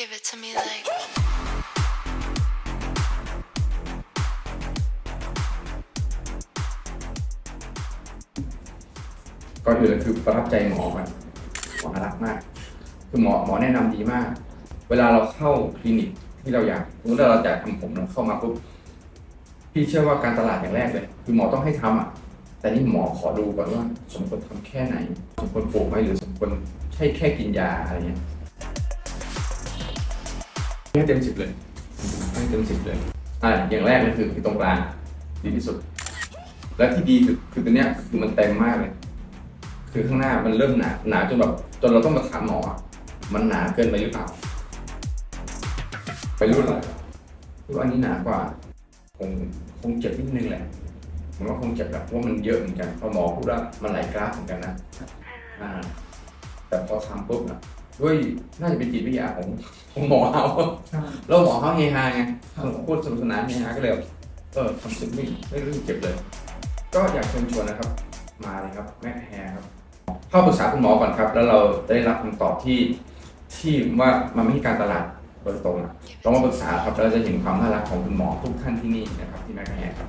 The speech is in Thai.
Give it to me like. ก่อนอื่นเลยคือประทับใจหมอก่อนหมอน่ารักมาก คือหมอหมอแนะนำดีมาก เวลาเราเข้าคลินิกที่เราอยากสมมติว่าเราอยากทำผมเราเข้ามาปุ๊บพี่เชื่อว่าการตลาดอย่างแรกเลย คือหมอต้องให้ทำอะ แต่นี่หมอขอดูก่อนว่าสมควรทำแค่ไหน สมควรปลูกไหมหรือสมควรใช่แค่กินยาอะไรเงี้ย ให้เต็มสิบเลยให้เต็มสิบเลยอ่าอย่างแรกเลยคือคือตรงกลางดีที่สุด และที่ดีคือคือตัวเนี้ยคือมันเต็มมากเลย คือข้างหน้ามันเริ่มหนาหนาจนแบบจนเราต้องมาถามหมอมันหนาเกินไปหรือเปล่า ไปรุ่นอะไรรุ่นอันนี้หนากว่าคงคงเจ็บนิดนึงแหละผมว่าคงเจ็บแหละเพราะว่ามันเยอะเหมือนกันพอหมอพูดว่ามันไหลกราฟเหมือนกันนะอ่าแต่พอทำปุ๊บนะด้วยน่าจะเป็นจิตวิทยาของของหมอเขาแล้วหมอเขาเฮฮาไงพูดสนุกสนานเฮฮาก็เลยแบบเออทำสึกไม่ไม่รู้สึกเจ็บเลย ก็อยากเชิญชวนนะครับ มาเลยครับแม่แฮร์ครับเข้าปรึกษาคุณหมอก่อนครับ แล้วเราได้รับคำตอบที่ที่ว่ามันไม่ใช่การตลาดโดยตรงอะต้องมาปรึกษาครับแล้วเราจะเห็นความน่ารักของคุณหมอทุกท่านที่นี่นะครับที่แม่แฮร์ครับ